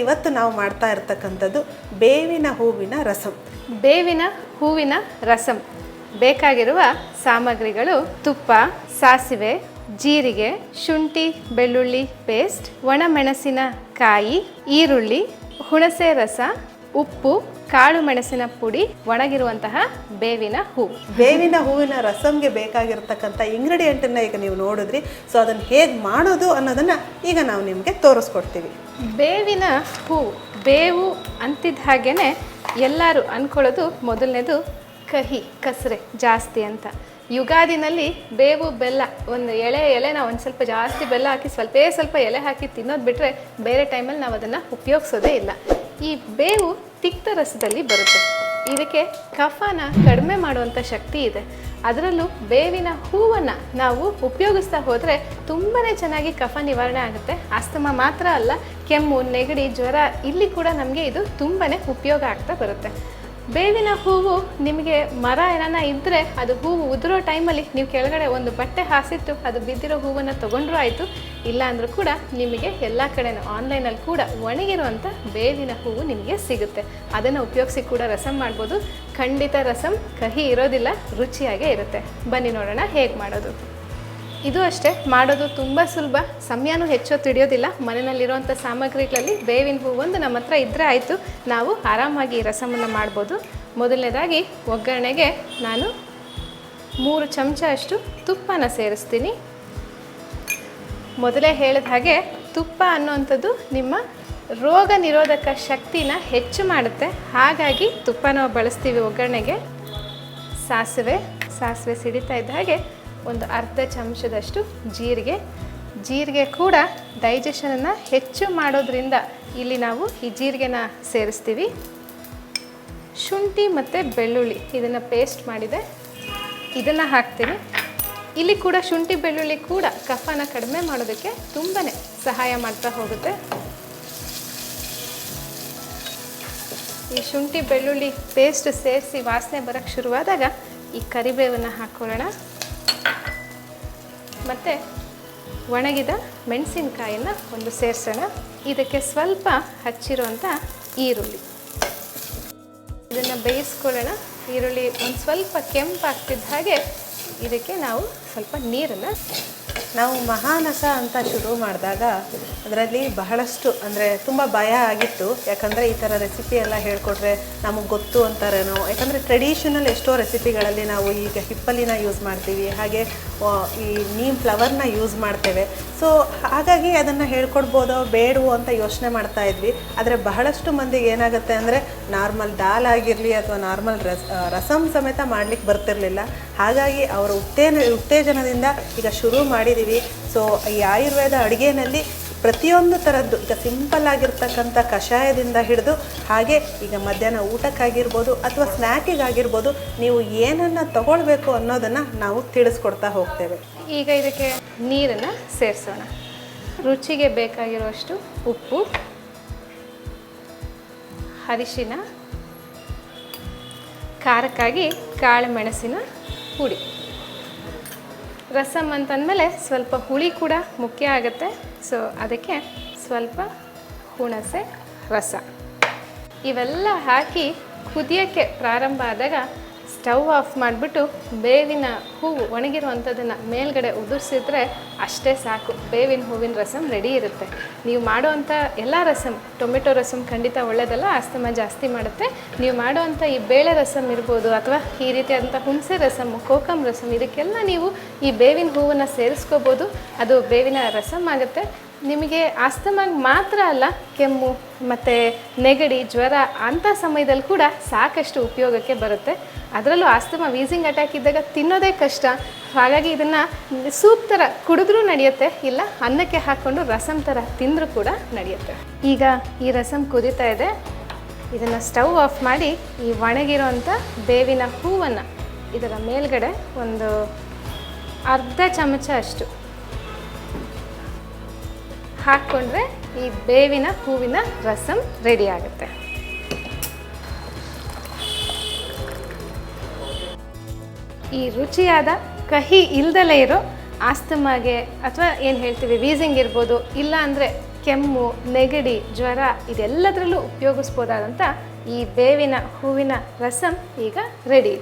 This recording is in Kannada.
ಇವತ್ತು ನಾವು ಮಾಡ್ತಾ ಇರ್ತಕ್ಕಂಥದ್ದು ಬೇವಿನ ಹೂವಿನ ರಸಂ. ಬೇವಿನ ಹೂವಿನ ರಸಂ. ಬೇಕಾಗಿರುವ ಸಾಮಗ್ರಿಗಳು ತುಪ್ಪ, ಸಾಸಿವೆ, ಜೀರಿಗೆ, ಶುಂಠಿ, ಬೆಳ್ಳುಳ್ಳಿ ಪೇಸ್ಟ್, ಒಣಮೆಣಸಿನ ಕಾಯಿ, ಈರುಳ್ಳಿ, ಹುಣಸೆ ರಸ ಉಪ್ಪು ಕಾಳು ಮೆಣಸಿನ ಪುಡಿ ಒಣಗಿರುವಂತಹ ಬೇವಿನ ಹೂ. ಬೇವಿನ ಹೂವಿನ ರಸಂಗೆ ಬೇಕಾಗಿರ್ತಕ್ಕಂಥ ಇಂಗ್ರೀಡಿಯೆಂಟನ್ನು ಈಗ ನೀವು ನೋಡಿದ್ರಿ. ಸೊ ಅದನ್ನು ಹೇಗೆ ಮಾಡೋದು ಅನ್ನೋದನ್ನು ಈಗ ನಾವು ನಿಮಗೆ ತೋರಿಸ್ಕೊಡ್ತೀವಿ. ಬೇವಿನ ಹೂ ಬೇವು ಅಂತಿದ್ದ ಹಾಗೇನೆ ಎಲ್ಲರೂ ಅನ್ಕೊಳ್ಳೋದು ಮೊದಲನೇದು ಕಹಿ ಕಸರೆ ಜಾಸ್ತಿ ಅಂತ. ಯುಗಾದಿನಲ್ಲಿ ಬೇವು ಬೆಲ್ಲ ಒಂದು ಎಳೆ ಎಲೆನ ಒಂದು ಸ್ವಲ್ಪ ಜಾಸ್ತಿ ಬೆಲ್ಲ ಹಾಕಿ ಸ್ವಲ್ಪೇ ಸ್ವಲ್ಪ ಎಲೆ ಹಾಕಿ ತಿನ್ನೋದು ಬಿಟ್ಟರೆ ಬೇರೆ ಟೈಮಲ್ಲಿ ನಾವು ಅದನ್ನು ಉಪಯೋಗಿಸೋದೇ ಇಲ್ಲ. ಈ ಬೇವು ತಿಕ್ತ ರಸದಲ್ಲಿ ಬರುತ್ತೆ. ಇದಕ್ಕೆ ಕಫನ ಕಡಿಮೆ ಮಾಡುವಂಥ ಶಕ್ತಿ ಇದೆ. ಅದರಲ್ಲೂ ಬೇವಿನ ಹೂವನ್ನು ನಾವು ಉಪಯೋಗಿಸ್ತಾ ಹೋದರೆ ತುಂಬಾ ಚೆನ್ನಾಗಿ ಕಫ ನಿವಾರಣೆ ಆಗುತ್ತೆ. ಅಸ್ತಮ ಮಾತ್ರ ಅಲ್ಲ, ಕೆಮ್ಮು, ನೆಗಡಿ, ಜ್ವರ, ಇಲ್ಲಿ ಕೂಡ ನಮಗೆ ಇದು ತುಂಬಾ ಉಪಯೋಗ ಆಗ್ತಾ ಬರುತ್ತೆ. ಬೇವಿನ ಹೂವು ನಿಮಗೆ ಮರ ಏನಾನ ಇದ್ದರೆ ಅದು ಹೂವು ಉದುರೋ ಟೈಮಲ್ಲಿ ನೀವು ಕೆಳಗಡೆ ಒಂದು ಬಟ್ಟೆ ಹಾಸಿತ್ತು ಅದು ಬಿದ್ದಿರೋ ಹೂವನ್ನು ತೊಗೊಂಡ್ರೂ ಆಯಿತು. ಇಲ್ಲ ಅಂದರೂ ಕೂಡ ನಿಮಗೆ ಎಲ್ಲ ಕಡೆನೂ ಆನ್ಲೈನಲ್ಲಿ ಕೂಡ ಒಣಗಿರುವಂಥ ಬೇವಿನ ಹೂವು ನಿಮಗೆ ಸಿಗುತ್ತೆ. ಅದನ್ನು ಉಪಯೋಗಿಸಿ ಕೂಡ ರಸಂ ಮಾಡ್ಬೋದು. ಖಂಡಿತ ರಸಂ ಕಹಿ ಇರೋದಿಲ್ಲ, ರುಚಿಯಾಗೇ ಇರುತ್ತೆ. ಬನ್ನಿ ನೋಡೋಣ ಹೇಗೆ ಮಾಡೋದು. ಇದು ಅಷ್ಟೇ, ಮಾಡೋದು ತುಂಬ ಸುಲಭ. ಸಮಯನೂ ಹೆಚ್ಚು ತಿಳಿಯೋದಿಲ್ಲ ಮನೆಯಲ್ಲಿರುವಂಥ ಸಾಮಗ್ರಿಗಳಲ್ಲಿ ಬೇವಿನ ಒಂದು ನಮ್ಮ ಹತ್ರ ಇದ್ದರೆ ಆಯಿತು. ನಾವು ಆರಾಮಾಗಿ ರಸಮನ್ನು ಮಾಡ್ಬೋದು. ಮೊದಲನೇದಾಗಿ, ಒಗ್ಗರಣೆಗೆ ನಾನು ಮೂರು ಚಮಚ ಅಷ್ಟು ತುಪ್ಪನ ಸೇರಿಸ್ತೀನಿ. ಮೊದಲೇ ಹೇಳಿದ ಹಾಗೆ, ತುಪ್ಪ ಅನ್ನುವಂಥದ್ದು ನಿಮ್ಮ ರೋಗ ನಿರೋಧಕ ಶಕ್ತಿನ ಹೆಚ್ಚು ಮಾಡುತ್ತೆ. ಹಾಗಾಗಿ ತುಪ್ಪನ ಬಳಸ್ತೀವಿ ಒಗ್ಗರಣೆಗೆ. ಸಾಸಿವೆ ಸಾಸಿವೆ ಸಿಡಿತಾ ಇದ್ದ ಹಾಗೆ ಒಂದು ಅರ್ಧ ಚಮಚದಷ್ಟು ಜೀರಿಗೆ. ಜೀರಿಗೆ ಕೂಡ ಡೈಜೆಷನನ್ನು ಹೆಚ್ಚು ಮಾಡೋದ್ರಿಂದ ಇಲ್ಲಿ ನಾವು ಈ ಜೀರಿಗೆನ ಸೇರಿಸ್ತೀವಿ. ಶುಂಠಿ ಮತ್ತು ಬೆಳ್ಳುಳ್ಳಿ ಇದನ್ನು ಪೇಸ್ಟ್ ಮಾಡಿದೆ ಇದನ್ನು ಹಾಕ್ತೀನಿ ಇಲ್ಲಿ ಕೂಡ ಶುಂಠಿ ಬೆಳ್ಳುಳ್ಳಿ ಕೂಡ ಕಫನ ಕಡಿಮೆ ಮಾಡೋದಕ್ಕೆ ತುಂಬಾ ಸಹಾಯ ಮಾಡ್ತಾ ಹೋಗುತ್ತೆ. ಈ ಶುಂಠಿ ಬೆಳ್ಳುಳ್ಳಿ ಪೇಸ್ಟ್ ಸೇರಿಸಿ ವಾಸನೆ ಬರೋಕ್ಕೆ ಶುರುವಾದಾಗ ಈ ಕರಿಬೇವನ್ನು ಹಾಕ್ಕೊಳ್ಳೋಣ ಮತ್ತು ಒಣಗಿದ ಮೆಣಸಿನಕಾಯಿನ ಒಂದು ಸೇರಿಸೋಣ. ಇದಕ್ಕೆ ಸ್ವಲ್ಪ ಹಚ್ಚಿರುವಂಥ ಈರುಳ್ಳಿ. ಇದನ್ನು ಬೇಯಿಸ್ಕೊಳ್ಳೋಣ. ಈರುಳ್ಳಿ ಒಂದು ಸ್ವಲ್ಪ ಕೆಂಪಾಗ್ತಿದ್ದ ಹಾಗೆ ಇದಕ್ಕೆ ನಾವು ಸ್ವಲ್ಪ ನೀರನ್ನು ನಾವು ಮಹಾನಸ ಅಂತ ಶುರು ಮಾಡಿದಾಗ ಅದರಲ್ಲಿ ಬಹಳಷ್ಟು ಅಂದರೆ ತುಂಬ ಭಯ ಆಗಿತ್ತು. ಯಾಕಂದರೆ ಈ ಥರ ರೆಸಿಪಿ ಎಲ್ಲ ಹೇಳ್ಕೊಟ್ರೆ ನಮಗೆ ಗೊತ್ತು ಅಂತಾರೇನೋ. ಯಾಕಂದರೆ ಟ್ರೆಡಿಷನಲ್ ಎಷ್ಟೋ ರೆಸಿಪಿಗಳಲ್ಲಿ ನಾವು ಈಗ ಹಿಪ್ಪಲಿನ ಯೂಸ್ ಮಾಡ್ತೀವಿ ಹಾಗೆ ಈ ನೀಮ್ ಫ್ಲವರ್ನ ಯೂಸ್ ಮಾಡ್ತೇವೆ. ಸೊ ಹಾಗಾಗಿ ಅದನ್ನು ಹೇಳ್ಕೊಡ್ಬೋದೋ ಬೇಡವೋ ಅಂತ ಯೋಚನೆ ಮಾಡ್ತಾ ಇದ್ವಿ. ಆದರೆ ಬಹಳಷ್ಟು ಮಂದಿಗೆ ಏನಾಗುತ್ತೆ ಅಂದರೆ ನಾರ್ಮಲ್ ದಾಲ್ ಆಗಿರಲಿ ಅಥವಾ ನಾರ್ಮಲ್ ರಸ್ ಆ, ರಸಮ್ ಸಮೇತ ಮಾಡ್ಲಿಕ್ಕೆ ಬರ್ತಿರಲಿಲ್ಲ. ಹಾಗಾಗಿ ಅವರ ಉತ್ತೇನ ಉತ್ತೇಜನದಿಂದ ಈಗ ಶುರು ಮಾಡಿದ್ದೀವಿ ಸೊ ಈ ಆಯುರ್ವೇದ ಅಡುಗೆನಲ್ಲಿ ಪ್ರತಿಯೊಂದು ಥರದ್ದು, ಈಗ ಸಿಂಪಲ್ ಆಗಿರ್ತಕ್ಕಂಥ ಕಷಾಯದಿಂದ ಹಿಡಿದು ಹಾಗೆ ಈಗ ಮಧ್ಯಾಹ್ನ ಊಟಕ್ಕಾಗಿರ್ಬೋದು ಅಥವಾ ಸ್ನ್ಯಾಕಿಗಾಗಿರ್ಬೋದು ನೀವು ಏನನ್ನು ತಗೊಳ್ಬೇಕು ಅನ್ನೋದನ್ನು ನಾವು ತಿಳಿಸ್ಕೊಡ್ತಾ ಹೋಗ್ತೇವೆ. ಈಗ ಇದಕ್ಕೆ ನೀರನ್ನು ಸೇರಿಸೋಣ. ರುಚಿಗೆ ಬೇಕಾಗಿರುವಷ್ಟು ಉಪ್ಪು, ಅರಿಶಿನ, ಖಾರಕ್ಕಾಗಿ ಕಾಳು ಮೆಣಸಿನ ಪುಡಿ. ರಸಮ್ ಅಂತಂದಮೇಲೆ ಸ್ವಲ್ಪ ಹುಳಿ ಕೂಡ ಮುಖ್ಯ ಆಗುತ್ತೆ. ಸೊ ಅದಕ್ಕೆ ಸ್ವಲ್ಪ ಹುಣಸೆ ರಸ. ಇವೆಲ್ಲ ಹಾಕಿ ಕುದಿಯೋಕ್ಕೆ ಪ್ರಾರಂಭ ಆದಾಗ ಸ್ಟವ್ ಆಫ್ ಮಾಡಿಬಿಟ್ಟು ಬೇವಿನ ಹೂವು ಒಣಗಿರುವಂಥದ್ದನ್ನು ಮೇಲ್ಗಡೆ ಉದುರಿಸಿದ್ರೆ ಅಷ್ಟೇ ಸಾಕು. ಬೇವಿನ ಹೂವಿನ ರಸಮ್ ರೆಡಿ ಇರುತ್ತೆ. ನೀವು ಮಾಡೋವಂಥ ಎಲ್ಲ ರಸಮ್ ಟೊಮೆಟೊ ರಸಮ್ ಖಂಡಿತ ಒಳ್ಳೆಯದಲ್ಲ ಆಸ್ತಮ ಜಾಸ್ತಿ ಮಾಡುತ್ತೆ. ನೀವು ಮಾಡೋವಂಥ ಈ ಬೇಳೆ ರಸಮ್ ಇರ್ಬೋದು ಅಥವಾ ಈ ರೀತಿಯಾದಂಥ ಹುಣಸೆ ರಸಮ್ ಕೋಕಮ್ ರಸಮ್ ಇದಕ್ಕೆಲ್ಲ ನೀವು ಈ ಬೇವಿನ ಹೂವನ್ನು ಸೇರಿಸ್ಕೋಬೋದು. ಅದು ಬೇವಿನ ರಸಮ್ ಆಗುತ್ತೆ. ನಿಮಗೆ ಆಸ್ತಮಾಗ್ ಮಾತ್ರ ಅಲ್ಲ, ಕೆಮ್ಮು ಮತ್ತು ನೆಗಡಿ, ಜ್ವರ ಅಂಥ ಸಮಯದಲ್ಲಿ ಕೂಡ ಸಾಕಷ್ಟು ಉಪಯೋಗಕ್ಕೆ ಬರುತ್ತೆ. ಅದರಲ್ಲೂ ಆಸ್ತಮ ವೀಸಿಂಗ್ ಅಟ್ಯಾಕ್ ಇದ್ದಾಗ ತಿನ್ನೋದೇ ಕಷ್ಟ. ಹಾಗಾಗಿ ಇದನ್ನು ಸೂಪ್ ಥರ ಕುಡಿದ್ರೂ ನಡೆಯುತ್ತೆ, ಇಲ್ಲ ಅನ್ನಕ್ಕೆ ಹಾಕ್ಕೊಂಡು ರಸಮ್ ಥರ ತಿಂದರೂ ಕೂಡ ನಡೆಯುತ್ತೆ. ಈಗ ಈ ರಸಮ್ ಕುದೀತಾ ಇದೆ. ಇದನ್ನು ಸ್ಟವ್ ಆಫ್ ಮಾಡಿ ಈ ಒಣಗಿರೋಂಥ ಬೇವಿನ ಹೂವನ್ನು ಇದರ ಮೇಲ್ಗಡೆ ಒಂದು ಅರ್ಧ ಚಮಚ ಅಷ್ಟು ಹಾಕ್ಕೊಂಡ್ರೆ ಈ ಬೇವಿನ ಹೂವಿನ ರಸಂ ರೆಡಿ ಆಗುತ್ತೆ. ಈ ರುಚಿಯಾದ ಕಹಿ ಇಲ್ದಲೇ ಇರೋ ಆಸ್ತಮಾಗೆ ಅಥವಾ ಏನು ಹೇಳ್ತೀವಿ, ವೀಸಿಂಗ್ ಇರ್ಬೋದು, ಇಲ್ಲ ಅಂದರೆ ಕೆಮ್ಮು, ನೆಗಡಿ, ಜ್ವರ, ಇದೆಲ್ಲದರಲ್ಲೂ ಉಪಯೋಗಿಸ್ಬೋದಾದಂಥ ಈ ಬೇವಿನ ಹೂವಿನ ರಸಂ ಈಗ ರೆಡಿ